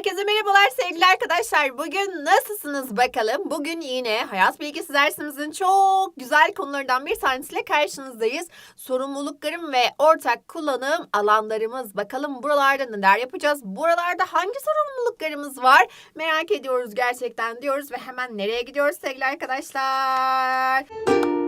Herkese merhabalar sevgili arkadaşlar. Bugün nasılsınız bakalım? Bugün yine hayat bilgisi dersimizin çok güzel konulardan bir tanesiyle karşınızdayız. Sorumluluklarım ve ortak kullanım alanlarımız. Bakalım buralarda neler yapacağız? Buralarda hangi sorumluluklarımız var? Merak ediyoruz gerçekten diyoruz ve hemen nereye gidiyoruz sevgili arkadaşlar? Tabii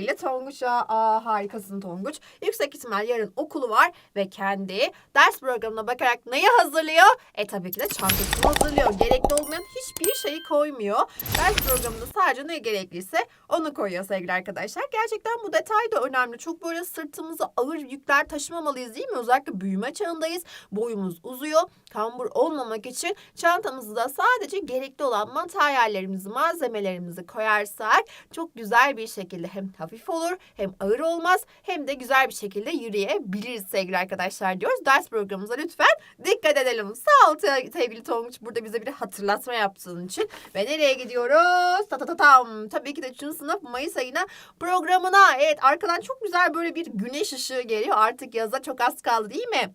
ki de sevgili Tonguç'a. Aa harikasın Tonguç. Yüksek ihtimal yarın okulu var ve kendi ders programına bakarak neyi hazırlıyor? E tabii ki de çantasını hazırlıyor. Gerekli olmayan hiçbir şeyi koymuyor. Ders programında sadece ne gerekliyse onu koyuyor sevgili arkadaşlar. Gerçekten bu detay da önemli. Çok böyle sırtımıza ağır yükler taşımamalıyız değil mi? Özellikle büyüme çağındayız. Boyumuz uzuyor. Kambur olmamak için çantamızda sadece gerekli olan materyallerimizi, malzemelerimizi koyarsak çok güzel bir şekilde hem hafif olur hem ağır olmaz hem de güzel bir şekilde yürüyebiliriz sevgili arkadaşlar diyoruz. Ders programımıza lütfen dikkat edelim. Sağ ol sevgili Tonguç burada bize bir hatırlatma yaptığın için. Ve nereye gidiyoruz? Ta ta ta tam. Tabii ki de 3. sınıf Mayıs ayına programına. Evet arkadan çok güzel böyle bir güneş ışığı geliyor. Artık yaza çok az kaldı değil mi?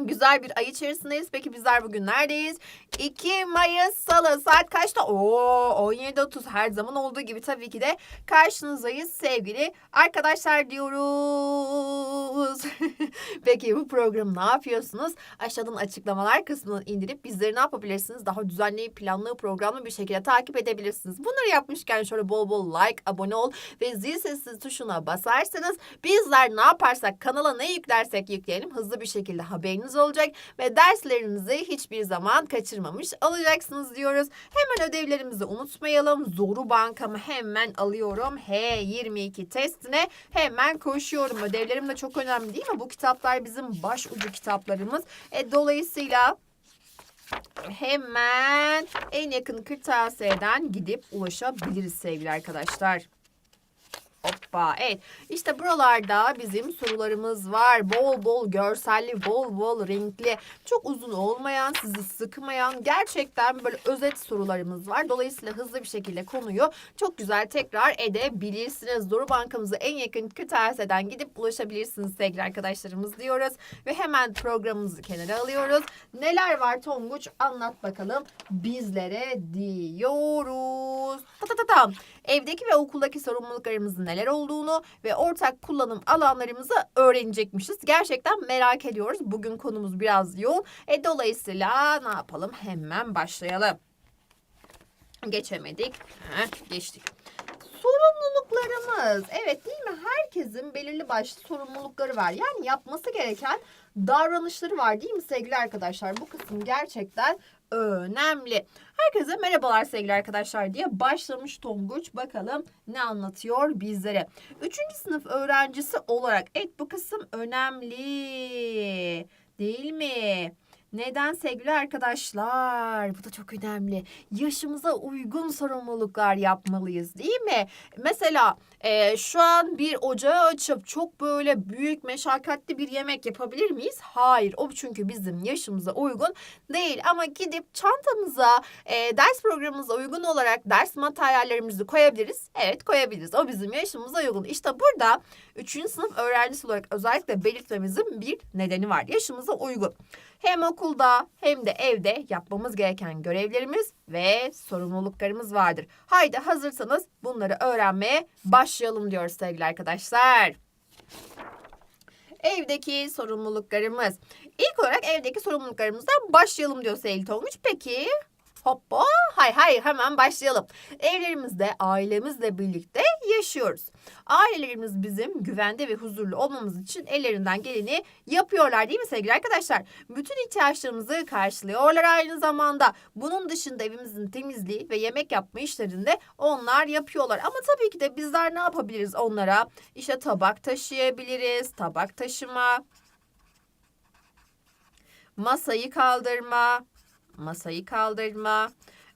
Güzel bir ay içerisindeyiz. Peki bizler bugün neredeyiz? 2 Mayıs Salı saat kaçta? Oo 17.30 her zaman olduğu gibi tabii ki de karşınızdayız sevgili arkadaşlar diyoruz. Peki bu programı ne yapıyorsunuz? Aşağıdan açıklamalar kısmını indirip bizleri ne yapabilirsiniz? Daha düzenli, planlı, programlı bir şekilde takip edebilirsiniz. Bunları yapmışken şöyle bol bol like, abone ol ve zil sesi tuşuna basarsanız bizler ne yaparsak kanala ne yüklersek yükleyelim hızlı bir şekilde haberiniz olacak ve derslerinizi hiçbir zaman kaçırmamış olacaksınız diyoruz. Hemen ödevlerimizi unutmayalım. Zoru bankamı hemen alıyorum. H22 testine hemen koşuyorum. Ödevlerim de çok önemli değil mi? Bu kitaplar bizim başucu kitaplarımız. E, dolayısıyla hemen en yakın kırtasiyeden gidip ulaşabiliriz sevgili arkadaşlar. Hoppa. Evet. İşte buralarda bizim sorularımız var. Bol bol görselli, bol bol renkli, çok uzun olmayan, sizi sıkmayan, gerçekten böyle özet sorularımız var. Dolayısıyla hızlı bir şekilde konuyu çok güzel tekrar edebilirsiniz. Doğru bankamıza en yakın kırtasiyeden gidip ulaşabilirsiniz sevgili arkadaşlarımız diyoruz. Ve hemen programımızı kenara alıyoruz. Neler var Tonguç? Anlat bakalım bizlere diyoruz. Ta ta ta tam. Evdeki ve okuldaki sorumluluklarımızın neler olduğunu ve ortak kullanım alanlarımızı öğrenecekmişiz. Gerçekten merak ediyoruz. Bugün konumuz biraz yoğun. E, dolayısıyla ne yapalım? Hemen başlayalım. Geçemedik. Heh, geçtik. Sorumluluklarımız. Evet değil mi? Herkesin belirli başlı sorumlulukları var. Yani yapması gereken davranışları var değil mi sevgili arkadaşlar? Bu kısım gerçekten önemli. Herkese merhabalar sevgili arkadaşlar diye başlamış Tonguç. Bakalım ne anlatıyor bizlere. Üçüncü sınıf öğrencisi olarak evet bu kısım önemli değil mi? Neden sevgili arkadaşlar? Bu da çok önemli. Yaşımıza uygun sorumluluklar yapmalıyız değil mi? Mesela e, şu an bir ocağı açıp çok böyle büyük meşakkatli bir yemek yapabilir miyiz? Hayır. O çünkü bizim yaşımıza uygun değil. Ama gidip çantamıza e, ders programımıza uygun olarak ders materyallerimizi koyabiliriz. Evet koyabiliriz. O bizim yaşımıza uygun. İşte burada 3. sınıf öğrencisi olarak özellikle belirtmemizin bir nedeni var. Yaşımıza uygun. Hem okulda hem de evde yapmamız gereken görevlerimiz ve sorumluluklarımız vardır. Haydi hazırsanız bunları öğrenmeye başlayalım diyoruz sevgili arkadaşlar. Evdeki sorumluluklarımız. İlk olarak evdeki sorumluluklarımızdan başlayalım diyor Sevgili Tonguç. Peki hoppa hay hay hemen başlayalım. Evlerimizde ailemizle birlikte yaşıyoruz. Ailelerimiz bizim güvende ve huzurlu olmamız için ellerinden geleni yapıyorlar değil mi sevgili arkadaşlar? Bütün ihtiyaçlarımızı karşılıyorlar aynı zamanda. Bunun dışında evimizin temizliği ve yemek yapma işlerinde onlar yapıyorlar. Ama tabii ki de bizler ne yapabiliriz onlara? İşte tabak taşıyabiliriz, tabak taşıma, masayı kaldırma, masayı kaldırma.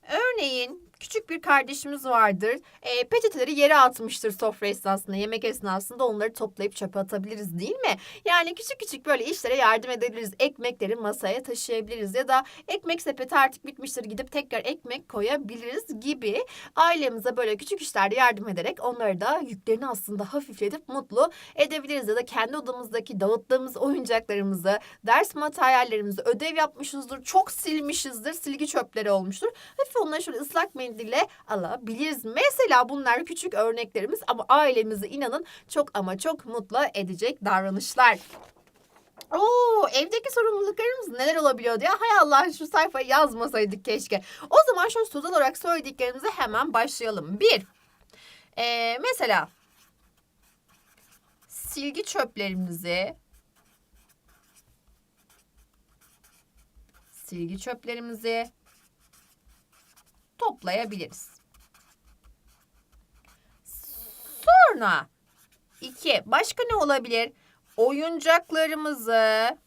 Örneğin küçük bir kardeşimiz vardır. E, peçeteleri yere atmıştır sofra esnasında, yemek esnasında onları toplayıp çöpe atabiliriz değil mi? Yani küçük küçük böyle işlere yardım edebiliriz. Ekmekleri masaya taşıyabiliriz ya da ekmek sepeti artık bitmiştir gidip tekrar ekmek koyabiliriz gibi ailemize böyle küçük işlerde yardım ederek onları da yüklerini aslında hafifletip mutlu edebiliriz ya da kendi odamızdaki dağıttığımız oyuncaklarımızı, ders materyallerimizi ödev yapmışızdır, çok silmişizdir, silgi çöpleri olmuştur. Hafif onları şöyle ıslak mendille alabiliriz. Mesela bunlar küçük örneklerimiz ama ailemizi inanın çok ama çok mutlu edecek davranışlar. Oo, evdeki sorumluluklarımız neler olabiliyor diye. Hay Allah şu sayfayı yazmasaydık keşke. O zaman şu söz olarak söylediklerimize hemen başlayalım. Bir, ee, mesela silgi çöplerimizi silgi çöplerimizi toplayabiliriz. Sonra iki başka ne olabilir? Oyuncaklarımızı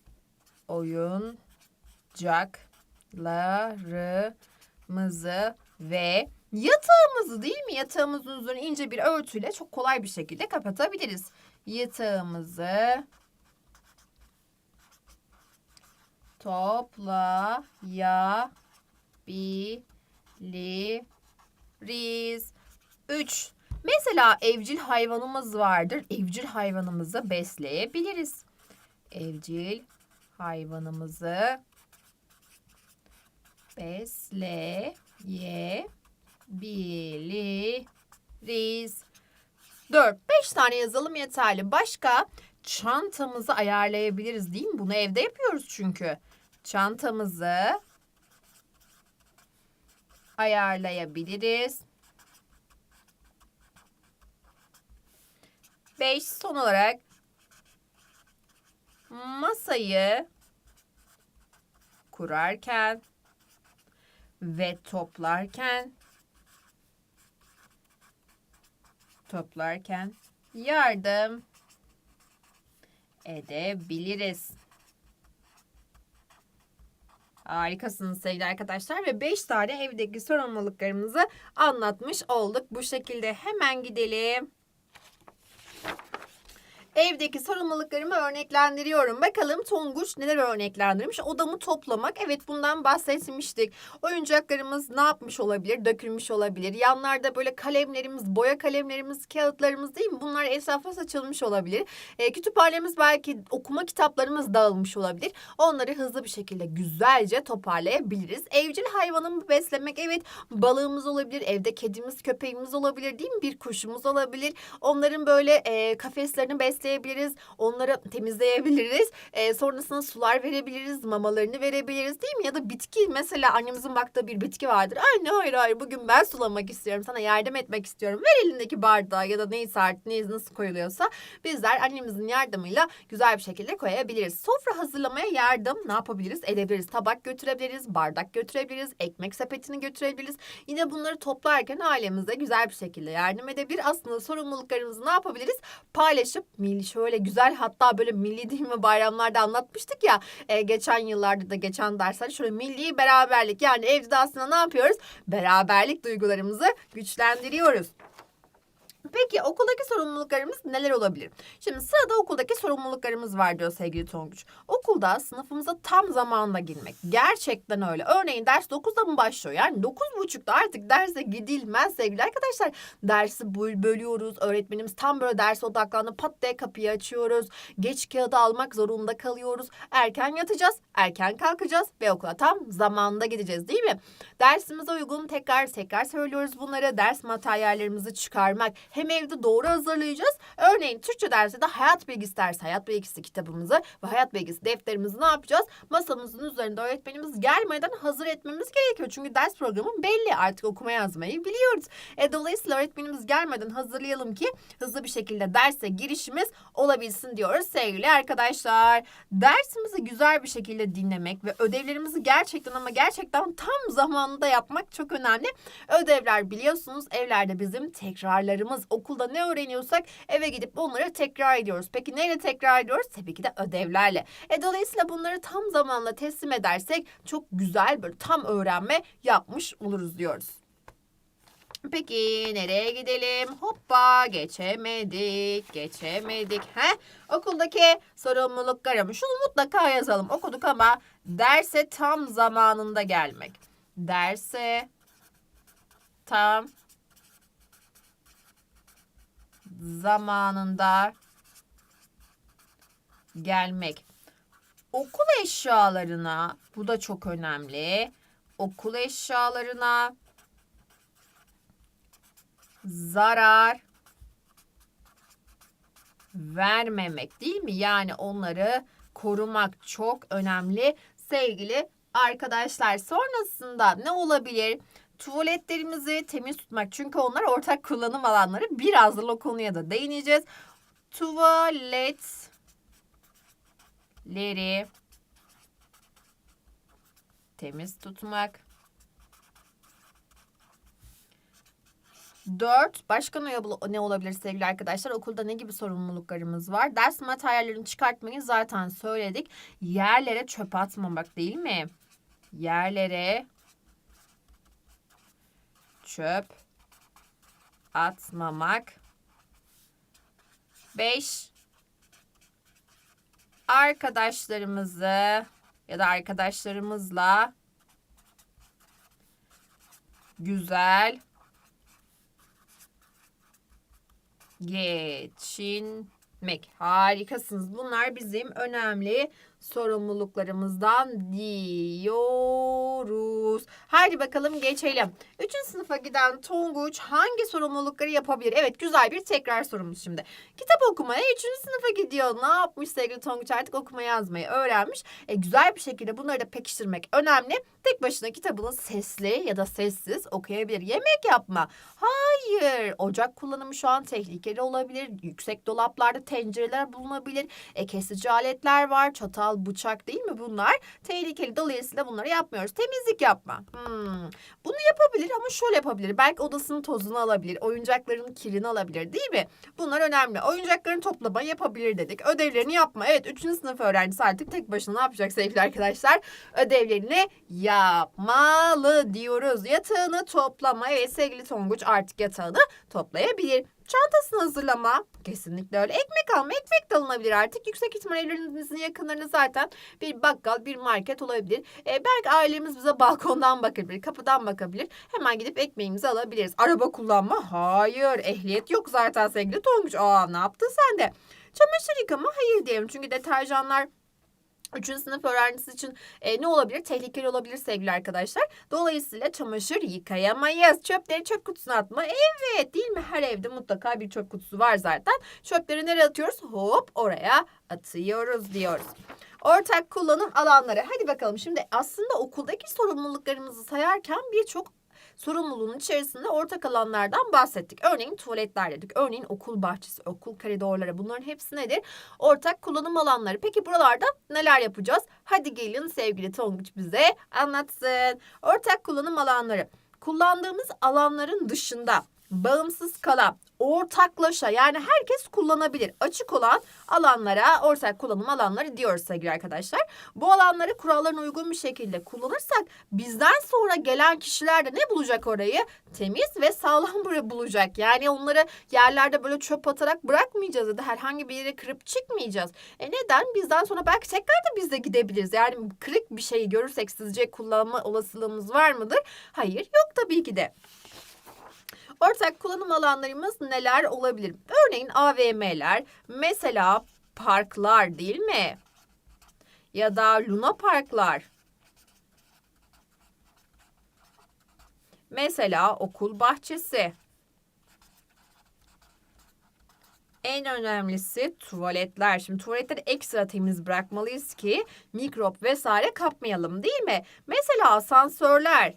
oyuncaklarımızı ve yatağımızı değil mi? Yatağımızın üzerine ince bir örtüyle çok kolay bir şekilde kapatabiliriz. Yatağımızı toplayabiliriz. 3. Mesela evcil hayvanımız vardır. Evcil hayvanımızı besleyebiliriz. Evcil hayvanımızı besleyebiliriz. 4. 5 tane yazalım yeterli. Başka çantamızı ayarlayabiliriz değil mi? Bunu evde yapıyoruz çünkü. Çantamızı ayarlayabiliriz. 5 son olarak masayı kurarken ve toplarken toplarken yardım edebiliriz. Harikasınız sevgili arkadaşlar ve 5 tane evdeki sorumluluklarımızı anlatmış olduk. Bu şekilde hemen gidelim. Evdeki sorumluluklarımı örneklendiriyorum. Bakalım Tonguç neler örneklendirmiş? Odamı toplamak. Evet bundan bahsetmiştik. Oyuncaklarımız ne yapmış olabilir? Dökülmüş olabilir. Yanlarda böyle kalemlerimiz, boya kalemlerimiz, kağıtlarımız değil mi? Bunlar etrafa saçılmış olabilir. E, kütüphanemiz belki okuma kitaplarımız dağılmış olabilir. Onları hızlı bir şekilde güzelce toparlayabiliriz. Evcil hayvanımı beslemek. Evet balığımız olabilir. Evde kedimiz, köpeğimiz olabilir değil mi? Bir kuşumuz olabilir. Onların böyle e, kafeslerini besleyebiliriz besleyebiliriz. Onları temizleyebiliriz. E, sonrasında sular verebiliriz. Mamalarını verebiliriz değil mi? Ya da bitki mesela annemizin baktığı bir bitki vardır. Anne hayır hayır bugün ben sulamak istiyorum. Sana yardım etmek istiyorum. Ver elindeki bardağı ya da neyse artık neyiz nasıl koyuluyorsa bizler annemizin yardımıyla güzel bir şekilde koyabiliriz. Sofra hazırlamaya yardım ne yapabiliriz? Edebiliriz. Tabak götürebiliriz. Bardak götürebiliriz. Ekmek sepetini götürebiliriz. Yine bunları toplarken ailemize güzel bir şekilde yardım edebilir. Aslında sorumluluklarımızı ne yapabiliriz? Paylaşıp milli şöyle güzel hatta böyle milli değil mi bayramlarda anlatmıştık ya e, geçen yıllarda da geçen derslerde şöyle milli beraberlik yani evde aslında ne yapıyoruz? Beraberlik duygularımızı güçlendiriyoruz. Peki okuldaki sorumluluklarımız neler olabilir? Şimdi sırada okuldaki sorumluluklarımız var diyor sevgili Tonguç. Okulda sınıfımıza tam zamanında girmek. Gerçekten öyle. Örneğin ders 9'da mı başlıyor? Yani 9.30'da artık derse gidilmez sevgili arkadaşlar. Dersi bölüyoruz. Öğretmenimiz tam böyle derse odaklandı. Pat diye kapıyı açıyoruz. Geç kağıdı almak zorunda kalıyoruz. Erken yatacağız. Erken kalkacağız. Ve okula tam zamanında gideceğiz değil mi? Dersimize uygun tekrar tekrar söylüyoruz bunları. Ders materyallerimizi çıkarmak hem evde doğru hazırlayacağız. Örneğin Türkçe dersi de hayat bilgisi dersi, hayat bilgisi kitabımızı ve hayat bilgisi defterimizi ne yapacağız? Masamızın üzerinde öğretmenimiz gelmeden hazır etmemiz gerekiyor. Çünkü ders programı belli. Artık okuma yazmayı biliyoruz. E, dolayısıyla öğretmenimiz gelmeden hazırlayalım ki hızlı bir şekilde derse girişimiz olabilsin diyoruz sevgili arkadaşlar. Dersimizi güzel bir şekilde dinlemek ve ödevlerimizi gerçekten ama gerçekten tam zamanında yapmak çok önemli. Ödevler biliyorsunuz evlerde bizim tekrarlarımız okulda ne öğreniyorsak eve gidip onları tekrar ediyoruz. Peki neyle tekrar ediyoruz? Tabii ki de ödevlerle. E, dolayısıyla bunları tam zamanla teslim edersek çok güzel böyle tam öğrenme yapmış oluruz diyoruz. Peki nereye gidelim? Hoppa geçemedik, geçemedik. He? Okuldaki sorumluluklarım. Şunu mutlaka yazalım. Okuduk ama derse tam zamanında gelmek. Derse tam zamanında gelmek. Okul eşyalarına, bu da çok önemli. Okul eşyalarına zarar vermemek değil mi? Yani onları korumak çok önemli sevgili arkadaşlar. Sonrasında ne olabilir? Tuvaletlerimizi temiz tutmak. Çünkü onlar ortak kullanım alanları. Birazdan o konuya da değineceğiz. Tuvaletleri temiz tutmak. Dört, başka ne, ne olabilir sevgili arkadaşlar? Okulda ne gibi sorumluluklarımız var? Ders materyallerini çıkartmayı zaten söyledik. Yerlere çöp atmamak değil mi? Yerlere çöp atmamak. Beş, arkadaşlarımızı ya da arkadaşlarımızla güzel geçinmek. Harikasınız. Bunlar bizim önemli sorumluluklarımızdan diyoruz. Hadi bakalım geçelim. Üçüncü sınıfa giden Tonguç hangi sorumlulukları yapabilir? Evet güzel bir tekrar sorumuz şimdi. Kitap okumaya üçüncü sınıfa gidiyor. Ne yapmış sevgili Tonguç artık okuma yazmayı öğrenmiş. E, güzel bir şekilde bunları da pekiştirmek önemli. Tek başına kitabını sesli ya da sessiz okuyabilir. Yemek yapma. Hayır. Ocak kullanımı şu an tehlikeli olabilir. Yüksek dolaplarda tencereler bulunabilir. E, kesici aletler var. Çatal, bıçak değil mi bunlar? Tehlikeli. Dolayısıyla bunları yapmıyoruz. Temizlik yapma. Hmm. Bunu yapabilir ama şöyle yapabilir. Belki odasının tozunu alabilir. Oyuncakların kirini alabilir değil mi? Bunlar önemli. Oyuncaklarını toplama yapabilir dedik. Ödevlerini yapma. Evet 3. sınıf öğrencisi artık tek başına ne yapacak sevgili arkadaşlar? Ödevlerini yapmalı diyoruz. Yatağını toplama. Evet sevgili Tonguç artık yatağını toplayabilir. Çantasını hazırlama. Kesinlikle öyle. Ekmek alma. Ekmek de alınabilir artık. Yüksek ihtimal evlerinizin yakınlarında zaten bir bakkal, bir market olabilir. E, belki ailemiz bize balkondan bakabilir, kapıdan bakabilir. Hemen gidip ekmeğimizi alabiliriz. Araba kullanma? Hayır. Ehliyet yok zaten sevgili Tonguç. Aa ne yaptın sen de? Çamaşır yıkama? Hayır diyelim. Çünkü deterjanlar Üçüncü sınıf öğrencisi için e, ne olabilir? Tehlikeli olabilir sevgili arkadaşlar. Dolayısıyla çamaşır yıkayamayız. Çöpleri çöp kutusuna atma. Evet değil mi? Her evde mutlaka bir çöp kutusu var zaten. Çöpleri nereye atıyoruz? Hop oraya atıyoruz diyoruz. Ortak kullanım alanları. Hadi bakalım şimdi aslında okuldaki sorumluluklarımızı sayarken birçok sorumluluğun içerisinde ortak alanlardan bahsettik. Örneğin tuvaletler dedik. Örneğin okul bahçesi, okul koridorları bunların hepsi nedir? Ortak kullanım alanları. Peki buralarda neler yapacağız? Hadi gelin sevgili Tonguç bize anlatsın. Ortak kullanım alanları. Kullandığımız alanların dışında bağımsız kalan, ortaklaşa yani herkes kullanabilir. Açık olan alanlara ortak kullanım alanları diyoruz sevgili arkadaşlar. Bu alanları kurallarına uygun bir şekilde kullanırsak bizden sonra gelen kişiler de ne bulacak orayı? Temiz ve sağlam burayı bulacak. Yani onları yerlerde böyle çöp atarak bırakmayacağız ya da herhangi bir yere kırıp çıkmayacağız. E neden? Bizden sonra belki tekrar da biz de gidebiliriz. Yani kırık bir şeyi görürsek sizce kullanma olasılığımız var mıdır? Hayır yok tabii ki de. Ortak kullanım alanlarımız neler olabilir? Örneğin AVM'ler, mesela parklar değil mi? Ya da Luna Parklar. Mesela okul bahçesi. En önemlisi tuvaletler. Şimdi tuvaletleri ekstra temiz bırakmalıyız ki mikrop vesaire kapmayalım değil mi? Mesela asansörler.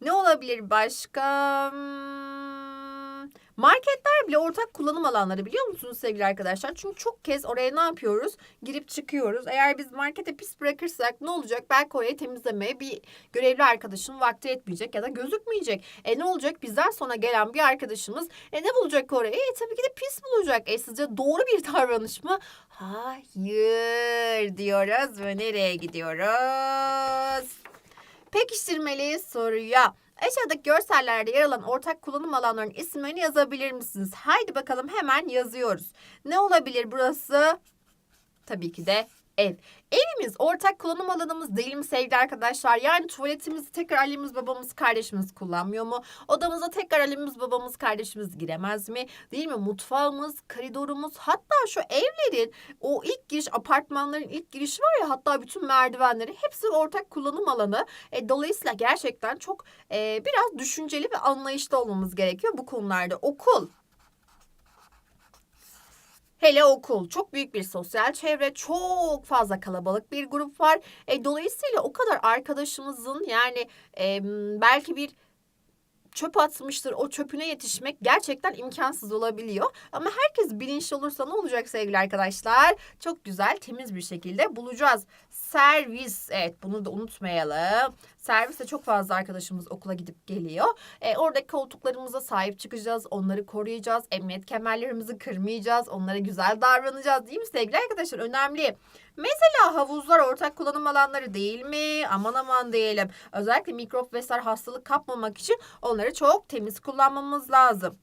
Ne olabilir başka? Hmm, Marketler bile ortak kullanım alanları biliyor musunuz sevgili arkadaşlar? Çünkü çok kez oraya ne yapıyoruz? Girip çıkıyoruz. Eğer biz markete pis bırakırsak ne olacak? Belki orayı temizlemeye bir görevli arkadaşın vakti etmeyecek ya da gözükmeyecek. E ne olacak? Bizden sonra gelen bir arkadaşımız e ne bulacak orayı? E tabii ki de pis bulacak. E sizce doğru bir davranış mı? Hayır diyoruz ve nereye gidiyoruz? Pekiştirmeli soruya. Aşağıdaki görsellerde yer alan ortak kullanım alanlarının isimlerini yazabilir misiniz? Haydi bakalım hemen yazıyoruz. Ne olabilir burası? Tabii ki de ev. Evimiz ortak kullanım alanımız değil mi sevgili arkadaşlar? Yani tuvaletimizi tekrar annemiz, babamız, kardeşimiz kullanmıyor mu? Odamıza tekrar annemiz, babamız, kardeşimiz giremez mi? Değil mi? Mutfağımız, koridorumuz hatta şu evlerin o ilk giriş apartmanların ilk girişi var ya hatta bütün merdivenleri hepsi ortak kullanım alanı. E, dolayısıyla gerçekten çok e, biraz düşünceli ve anlayışlı olmamız gerekiyor bu konularda. Okul, Hele okul çok büyük bir sosyal çevre, çok fazla kalabalık bir grup var. E, dolayısıyla o kadar arkadaşımızın yani e, belki bir çöp atmıştır o çöpüne yetişmek gerçekten imkansız olabiliyor. Ama herkes bilinçli olursa ne olacak sevgili arkadaşlar? Çok güzel temiz bir şekilde bulacağız. Servis evet bunu da unutmayalım. Serviste çok fazla arkadaşımız okula gidip geliyor. E, oradaki koltuklarımıza sahip çıkacağız. Onları koruyacağız. Emniyet kemerlerimizi kırmayacağız. Onlara güzel davranacağız değil mi sevgili arkadaşlar? Önemli. Mesela havuzlar ortak kullanım alanları değil mi? Aman aman diyelim. Özellikle mikrop vesaire hastalık kapmamak için onları çok temiz kullanmamız lazım.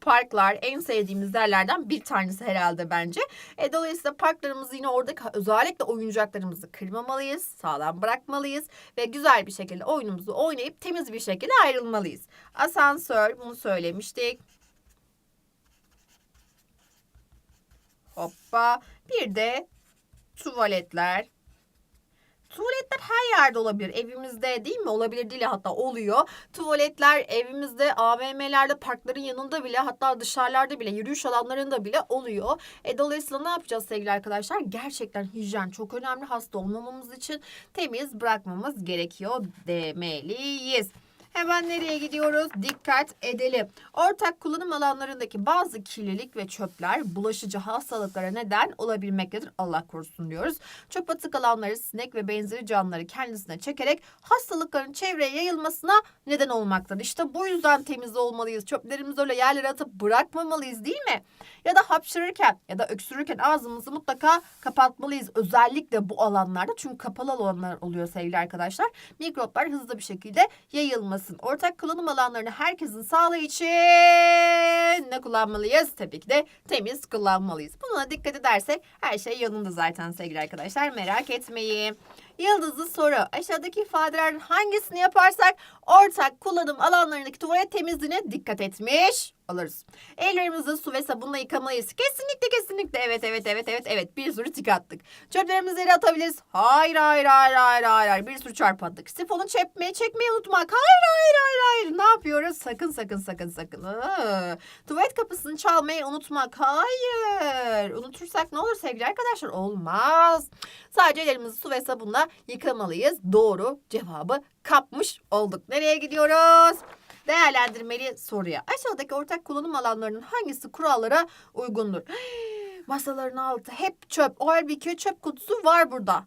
Parklar en sevdiğimiz yerlerden bir tanesi herhalde bence. E, dolayısıyla parklarımızı yine oradaki özellikle oyuncaklarımızı kırmamalıyız, sağlam bırakmalıyız ve güzel bir şekilde oyunumuzu oynayıp temiz bir şekilde ayrılmalıyız. Asansör bunu söylemiştik. Hoppa. Bir de tuvaletler. Tuvaletler her yerde olabilir. Evimizde değil mi? Olabilir değil hatta oluyor. Tuvaletler evimizde, AVM'lerde, parkların yanında bile hatta dışarılarda bile, yürüyüş alanlarında bile oluyor. E, dolayısıyla ne yapacağız sevgili arkadaşlar? Gerçekten hijyen çok önemli. Hasta olmamamız için temiz bırakmamız gerekiyor demeliyiz. Hemen nereye gidiyoruz? Dikkat edelim. Ortak kullanım alanlarındaki bazı kirlilik ve çöpler bulaşıcı hastalıklara neden olabilmektedir. Allah korusun diyoruz. Çöp atık alanları sinek ve benzeri canlıları kendisine çekerek hastalıkların çevreye yayılmasına neden olmaktadır. İşte bu yüzden temiz olmalıyız. Çöplerimizi öyle yerlere atıp bırakmamalıyız değil mi? Ya da hapşırırken ya da öksürürken ağzımızı mutlaka kapatmalıyız. Özellikle bu alanlarda çünkü kapalı alanlar oluyor sevgili arkadaşlar. Mikroplar hızlı bir şekilde yayılması olmasın. Ortak kullanım alanlarını herkesin sağlığı için ne kullanmalıyız? Tabii ki de temiz kullanmalıyız. Buna dikkat edersek her şey yanında zaten sevgili arkadaşlar. Merak etmeyin. Yıldızlı soru. Aşağıdaki ifadelerden hangisini yaparsak ortak kullanım alanlarındaki tuvalet temizliğine dikkat etmiş oluruz. Ellerimizi su ve sabunla yıkamalıyız. Kesinlikle kesinlikle evet evet evet evet evet bir sürü tik attık. Çöplerimizi yere atabiliriz. Hayır hayır hayır hayır hayır hayır bir sürü çarp attık. Sifonu çekmeyi çekmeyi unutmak. Hayır hayır hayır hayır ne yapıyoruz? Sakın sakın sakın sakın. Aa, tuvalet kapısını çalmayı unutmak. Hayır. Unutursak ne olur sevgili arkadaşlar? Olmaz. Sadece ellerimizi su ve sabunla yıkamalıyız. Doğru cevabı kapmış olduk. Nereye gidiyoruz? Değerlendirmeli soruya. Aşağıdaki ortak kullanım alanlarının hangisi kurallara uygundur? Masaların altı hep çöp. O halbuki çöp kutusu var burada.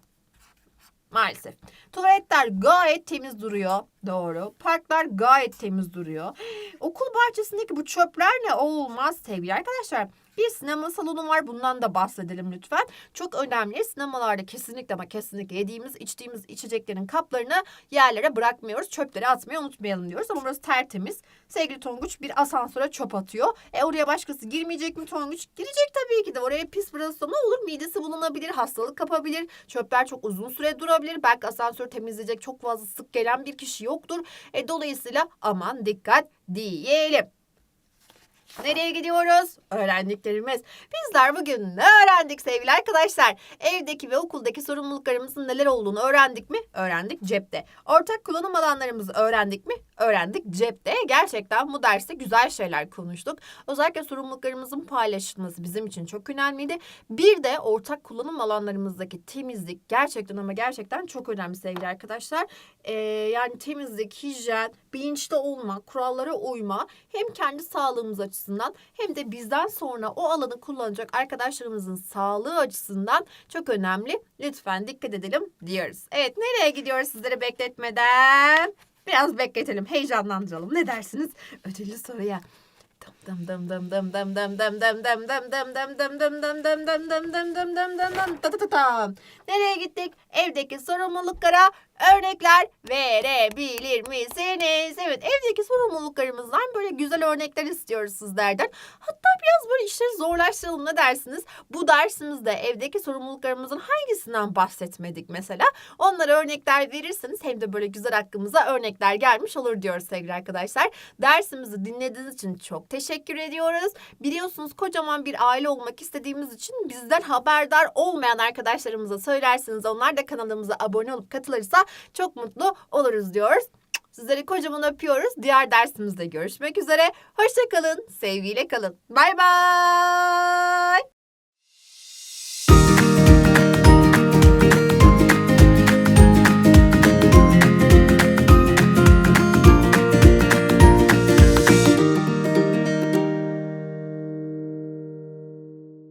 Maalesef. Tuvaletler gayet temiz duruyor. Doğru. Parklar gayet temiz duruyor. Okul bahçesindeki bu çöpler ne? Olmaz sevgili arkadaşlar. Bir sinema salonu var. Bundan da bahsedelim lütfen. Çok önemli. Sinemalarda kesinlikle ama kesinlikle yediğimiz, içtiğimiz içeceklerin kaplarını yerlere bırakmıyoruz. Çöpleri atmayı unutmayalım diyoruz. Ama burası tertemiz. Sevgili Tonguç bir asansöre çöp atıyor. E oraya başkası girmeyecek mi Tonguç? Girecek tabii ki de. Oraya pis bırakırsa ne olur? Midesi bulunabilir, hastalık kapabilir. Çöpler çok uzun süre durabilir. Belki asansör temizleyecek çok fazla sık gelen bir kişi yoktur. E dolayısıyla aman dikkat diyelim. Nereye gidiyoruz? Öğrendiklerimiz. Bizler bugün ne öğrendik sevgili arkadaşlar? Evdeki ve okuldaki sorumluluklarımızın neler olduğunu öğrendik mi? Öğrendik cepte. Ortak kullanım alanlarımızı öğrendik mi? Öğrendik cepte. Gerçekten bu derste güzel şeyler konuştuk. Özellikle sorumluluklarımızın paylaşılması bizim için çok önemliydi. Bir de ortak kullanım alanlarımızdaki temizlik gerçekten ama gerçekten çok önemli sevgili arkadaşlar. Ee, yani temizlik, hijyen, bilinçli olma, kurallara uyma hem kendi sağlığımız açısından hem de bizden sonra o alanı kullanacak arkadaşlarımızın sağlığı açısından çok önemli. Lütfen dikkat edelim diyoruz. Evet nereye gidiyoruz sizleri bekletmeden? Biraz bekletelim, heyecanlandıralım. Ne dersiniz? Ödüllü soruya. Dım dım dım dım dım dım dım dım dım dım dım dım dım dım dım dım dım dım dım dım ta ta ta ta. Nereye gittik? Evdeki sorumluluklara örnekler verebilir misiniz? Evet evdeki sorumluluklarımızdan böyle güzel örnekler istiyoruz sizlerden. Hatta biraz böyle işleri zorlaştıralım ne dersiniz? Bu dersimizde evdeki sorumluluklarımızın hangisinden bahsetmedik mesela? Onlara örnekler verirseniz hem de böyle güzel hakkımıza örnekler gelmiş olur diyoruz sevgili arkadaşlar. Dersimizi dinlediğiniz için çok teşekkür ediyoruz. Biliyorsunuz kocaman bir aile olmak istediğimiz için bizden haberdar olmayan arkadaşlarımıza söylerseniz onlar da kanalımıza abone olup katılırsa çok mutlu oluruz diyoruz. Sizleri kocaman öpüyoruz. Diğer dersimizde görüşmek üzere. Hoşçakalın. Sevgiyle kalın. Bay bay.